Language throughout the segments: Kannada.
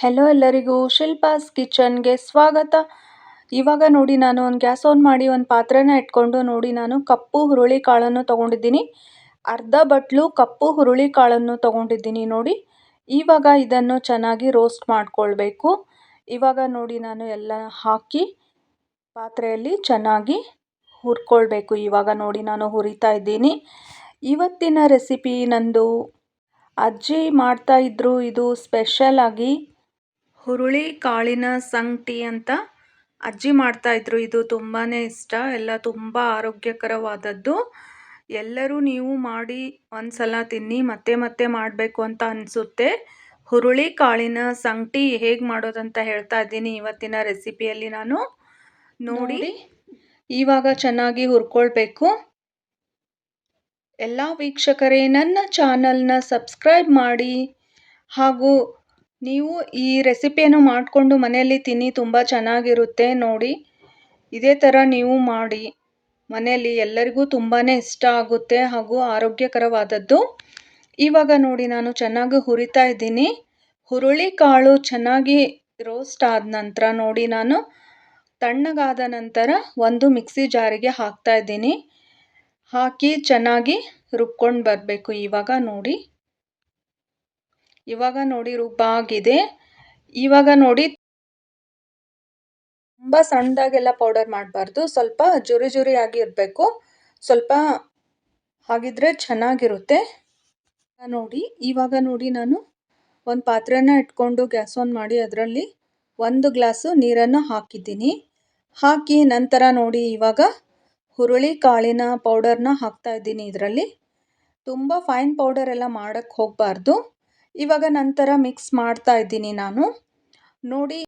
ಹೆಲೋ ಎಲ್ಲರಿಗೂ, ಶಿಲ್ಪಾಸ್ ಕಿಚನ್ಗೆ ಸ್ವಾಗತ. ಇವಾಗ ನೋಡಿ ನಾನು ಒಂದು ಗ್ಯಾಸ್ ಆನ್ ಮಾಡಿ ಒಂದು ಪಾತ್ರೆನ ಇಟ್ಕೊಂಡು ನೋಡಿ ನಾನು ಕಪ್ಪು ಹುರುಳಿ ಕಾಳನ್ನು ತೊಗೊಂಡಿದ್ದೀನಿ. ಅರ್ಧ ಬಟ್ಲು ಕಪ್ಪು ಹುರುಳಿ ಕಾಳನ್ನು ತೊಗೊಂಡಿದ್ದೀನಿ ನೋಡಿ. ಇವಾಗ ಇದನ್ನು ಚೆನ್ನಾಗಿ ರೋಸ್ಟ್ ಮಾಡಿಕೊಳ್ಬೇಕು. ಇವಾಗ ನೋಡಿ ನಾನು ಎಲ್ಲ ಹಾಕಿ ಪಾತ್ರೆಯಲ್ಲಿ ಚೆನ್ನಾಗಿ ಹುರ್ಕೊಳ್ಬೇಕು. ಇವಾಗ ನೋಡಿ ನಾನು ಹುರಿತಾ ಇದ್ದೀನಿ. ಇವತ್ತಿನ ರೆಸಿಪಿ ನಂದು. ಅಜ್ಜಿ ಮಾಡ್ತಾ ಇದು ಸ್ಪೆಷಲ್ ಆಗಿ ಹುರುಳಿ ಕಾಳಿನ ಸಂಗಟಿ ಅಂತ ಅಜ್ಜಿ ಮಾಡ್ತಾಯಿದ್ರು ಇದು ತುಂಬಾ ಇಷ್ಟ. ಎಲ್ಲ ತುಂಬ ಆರೋಗ್ಯಕರವಾದದ್ದು. ಎಲ್ಲರೂ ನೀವು ಮಾಡಿ ಒಂದು ಸಲ ತಿನ್ನಿ, ಮತ್ತೆ ಮತ್ತೆ ಮಾಡಬೇಕು ಅಂತ ಅನಿಸುತ್ತೆ. ಹುರುಳಿ ಕಾಳಿನ ಸಂಗಟಿ ಹೇಗೆ ಮಾಡೋದಂತ ಹೇಳ್ತಾ ಇದ್ದೀನಿ ಇವತ್ತಿನ ರೆಸಿಪಿಯಲ್ಲಿ ನಾನು. ನೋಡಿ. ಇವಾಗ ಚೆನ್ನಾಗಿ ಹುರ್ಕೊಳ್ಬೇಕು. ಎಲ್ಲ ವೀಕ್ಷಕರೇ, ನನ್ನ ಚಾನಲ್ನ ಸಬ್ಸ್ಕ್ರೈಬ್ ಮಾಡಿ ಹಾಗೂ ನೀವು ಈ ರೆಸಿಪಿಯನ್ನು ಮಾಡಿಕೊಂಡು ಮನೆಯಲ್ಲಿ ತಿನ್ನಿ, ತುಂಬ ಚೆನ್ನಾಗಿರುತ್ತೆ ನೋಡಿ. ಇದೇ ಥರ ನೀವು ಮಾಡಿ. ಮನೆಯಲ್ಲಿ ಎಲ್ಲರಿಗೂ ತುಂಬಾ ಇಷ್ಟ ಆಗುತ್ತೆ ಹಾಗೂ ಆರೋಗ್ಯಕರವಾದದ್ದು. ಇವಾಗ ನೋಡಿ, ನಾನು ಚೆನ್ನಾಗಿ ಹುರಿತಾ ಇದ್ದೀನಿ. ಹುರುಳಿ ಕಾಳು ಚೆನ್ನಾಗಿ ರೋಸ್ಟ್ ಆದ ನಂತರ ನೋಡಿ, ನಾನು ತಣ್ಣಗಾದ ನಂತರ ಒಂದು ಮಿಕ್ಸಿ ಜಾರಿಗೆ ಹಾಕ್ತಾ ಇದ್ದೀನಿ. ಹಾಕಿ ಚೆನ್ನಾಗಿ ರುಬ್ಕೊಂಡು ಬರಬೇಕು ಇವಾಗ ನೋಡಿ. ಇವಾಗ ನೋಡಿ ರುಬ್ಬಾಗಿದೆ ಇವಾಗ ನೋಡಿ ತುಂಬ ಸಣ್ಣದಾಗೆಲ್ಲ ಪೌಡರ್ ಮಾಡಬಾರ್ದು. ಸ್ವಲ್ಪ ಜುರಿ ಜುರಿಯಾಗಿ ಇರಬೇಕು ಸ್ವಲ್ಪ ಹಾಗಿದ್ರೆ ಚೆನ್ನಾಗಿರುತ್ತೆ. ನೋಡಿ, ಇವಾಗ ನೋಡಿ ನಾನು ಒಂದು ಪಾತ್ರೆನ ಇಟ್ಕೊಂಡು ಗ್ಯಾಸ್ ಆನ್ ಮಾಡಿ ಅದರಲ್ಲಿ ಒಂದು ಗ್ಲಾಸು ನೀರನ್ನು ಹಾಕಿದ್ದೀನಿ. ಹಾಕಿ ನಂತರ ನೋಡಿ ಇವಾಗ ಹುರುಳಿ ಕಾಳಿನ ಪೌಡರ್ನ ಹಾಕ್ತಾ ಇದ್ದೀನಿ ಇದರಲ್ಲಿ. ತುಂಬ ಫೈನ್ ಪೌಡರ್ ಎಲ್ಲ ಮಾಡೋಕ್ಕೆ ಹೋಗಬಾರ್ದು. ಇವಾಗ ನಂತರ ಮಿಕ್ಸ್ ಮಾಡ್ತಾ ಇದ್ದೀನಿ ನಾನು. ನೋಡಿ,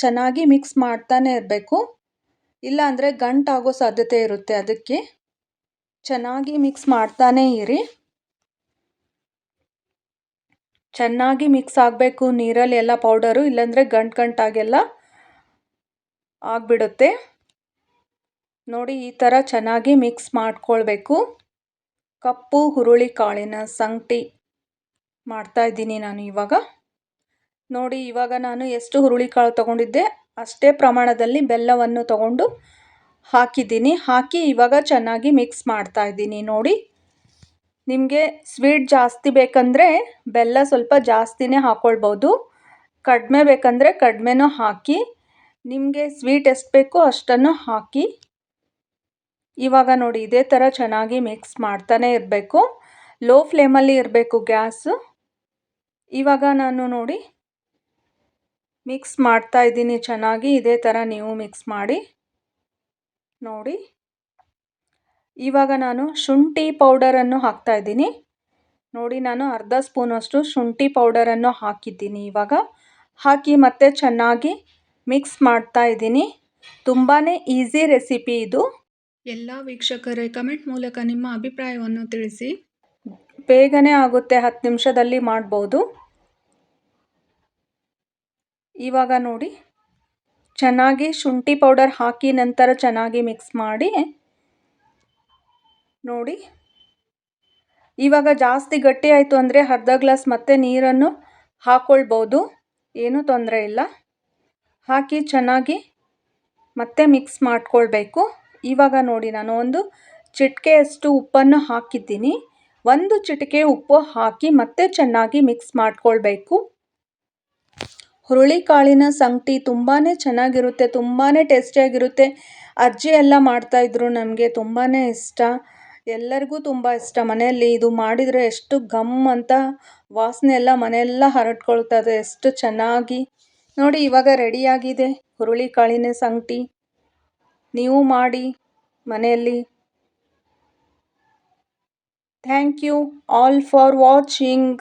ಚೆನ್ನಾಗಿ ಮಿಕ್ಸ್ ಮಾಡ್ತಾನೆ ಇರಬೇಕು. ಇಲ್ಲ ಅಂದರೆ ಗಂಟಾಗೋ ಸಾಧ್ಯತೆ ಇರುತ್ತೆ ಅದಕ್ಕೆ. ಚೆನ್ನಾಗಿ ಮಿಕ್ಸ್ ಮಾಡ್ತಾನೇ ಇರಿ. ಚೆನ್ನಾಗಿ ಮಿಕ್ಸ್ ಆಗಬೇಕು. ನೀರಲ್ಲಿ ಎಲ್ಲ ಪೌಡರು ಇಲ್ಲಾಂದರೆ ಗಂಟು ಗಂಟಾಗೆಲ್ಲ ಆಗಿಬಿಡುತ್ತೆ. ನೋಡಿ, ಈ ಥರ ಚೆನ್ನಾಗಿ ಮಿಕ್ಸ್ ಮಾಡ್ಕೊಳ್ಬೇಕು. ಕಪ್ಪು ಹುರುಳಿ ಕಾಳಿನ ಸಂಗಟಿ ಮಾಡ್ತಾಯಿದ್ದೀನಿ ನಾನು ಇವಾಗ. ನೋಡಿ, ಇವಾಗ ನಾನು ಎಷ್ಟು ಹುರುಳಿಕಾಳು ತೊಗೊಂಡಿದ್ದೆ, ಅಷ್ಟೇ ಪ್ರಮಾಣದಲ್ಲಿ ಬೆಲ್ಲವನ್ನು ತಗೊಂಡು ಹಾಕಿದ್ದೀನಿ. ಹಾಕಿ ಇವಾಗ ಚೆನ್ನಾಗಿ ಮಿಕ್ಸ್ ಮಾಡ್ತಾ ಇದ್ದೀನಿ. ನೋಡಿ, ನಿಮಗೆ ಸ್ವೀಟ್ ಜಾಸ್ತಿ ಬೇಕಂದರೆ ಬೆಲ್ಲ ಸ್ವಲ್ಪ ಜಾಸ್ತಿನೇ ಹಾಕ್ಕೊಳ್ಬೋದು ಕಡಿಮೆ ಬೇಕಂದರೆ ಕಡಿಮೆನೂ ಹಾಕಿ, ನಿಮಗೆ ಸ್ವೀಟ್ ಎಷ್ಟು ಬೇಕೋ ಅಷ್ಟನ್ನು ಹಾಕಿ ಇವಾಗ ನೋಡಿ ಇದೇ ಥರ ಚೆನ್ನಾಗಿ ಮಿಕ್ಸ್ ಮಾಡ್ತಾನೆ ಇರಬೇಕು. ಲೋ ಫ್ಲೇಮಲ್ಲಿ ಇರಬೇಕು ಗ್ಯಾಸು ಇವಾಗ ನಾನು ನೋಡಿ ಮಿಕ್ಸ್ ಮಾಡ್ತಾ ಇದ್ದೀನಿ ಚೆನ್ನಾಗಿ. ಇದೇ ಥರ ನೀವು ಮಿಕ್ಸ್ ಮಾಡಿ. ನೋಡಿ. ಇವಾಗ ನಾನು ಶುಂಠಿ ಪೌಡರನ್ನು ಹಾಕ್ತಾ ಇದ್ದೀನಿ. ನೋಡಿ ನಾನು ಅರ್ಧ ಸ್ಪೂನಷ್ಟು ಶುಂಠಿ ಪೌಡರನ್ನು ಹಾಕಿದ್ದೀನಿ ಇವಾಗ. ಹಾಕಿ ಮತ್ತೆ ಚೆನ್ನಾಗಿ ಮಿಕ್ಸ್ ಮಾಡ್ತಾ ಇದ್ದೀನಿ. ತುಂಬಾ ಈಸಿ ರೆಸಿಪಿ ಇದು. ಎಲ್ಲ ವೀಕ್ಷಕರೇ, ಕಮೆಂಟ್ ಮೂಲಕ ನಿಮ್ಮ ಅಭಿಪ್ರಾಯವನ್ನು ತಿಳಿಸಿ. ಬೇಗನೆ ಆಗುತ್ತೆ, ಹತ್ತು ನಿಮಿಷದಲ್ಲಿ ಮಾಡ್ಬೋದು. ಇವಾಗ ನೋಡಿ, ಚೆನ್ನಾಗಿ ಶುಂಠಿ ಪೌಡರ್ ಹಾಕಿ ನಂತರ ಚೆನ್ನಾಗಿ ಮಿಕ್ಸ್ ಮಾಡಿ, ನೋಡಿ. ಇವಾಗ ಜಾಸ್ತಿ ಗಟ್ಟಿ ಆಯಿತು ಅಂದರೆ ಅರ್ಧ ಗ್ಲಾಸ್ ಮತ್ತೆ ನೀರನ್ನು ಹಾಕ್ಕೊಳ್ಬೋದು ಏನೂ ತೊಂದರೆ ಇಲ್ಲ. ಹಾಕಿ ಚೆನ್ನಾಗಿ ಮತ್ತೆ ಮಿಕ್ಸ್ ಮಾಡ್ಕೊಳ್ಬೇಕು. ಇವಾಗ ನೋಡಿ ನಾನು ಒಂದು ಚಿಟಿಕೆಯಷ್ಟು ಉಪ್ಪನ್ನು ಹಾಕಿದ್ದೀನಿ. ಒಂದು ಚಿಟಿಕೆ ಉಪ್ಪು ಹಾಕಿ ಮತ್ತೆ ಚೆನ್ನಾಗಿ ಮಿಕ್ಸ್ ಮಾಡ್ಕೊಳ್ಬೇಕು. ಹುರುಳಿಕಾಳಿನ ಸಂಗಟಿ ತುಂಬಾ ಚೆನ್ನಾಗಿರುತ್ತೆ ತುಂಬಾ ಟೇಸ್ಟಿಯಾಗಿರುತ್ತೆ. ಅಜ್ಜಿ ಎಲ್ಲ ಮಾಡ್ತಾಯಿದ್ರು ನಮಗೆ ತುಂಬಾ ಇಷ್ಟ. ಎಲ್ಲರಿಗೂ ತುಂಬ ಇಷ್ಟ. ಮನೆಯಲ್ಲಿ ಇದು ಮಾಡಿದರೆ ಎಷ್ಟು ಘಮ್ ಅಂತ ವಾಸನೆ ಎಲ್ಲ ಮನೆಯೆಲ್ಲ ಹರಡ್ಕೊಳ್ತದೆ. ಎಷ್ಟು ಚೆನ್ನಾಗಿ. ನೋಡಿ ಇವಾಗ ರೆಡಿಯಾಗಿದೆ ಹುರುಳಿಕಾಳಿನ ಸಂಗಟಿ. ನೀವು ಮಾಡಿ ಮನೆಯಲ್ಲಿ. Thank you all for watching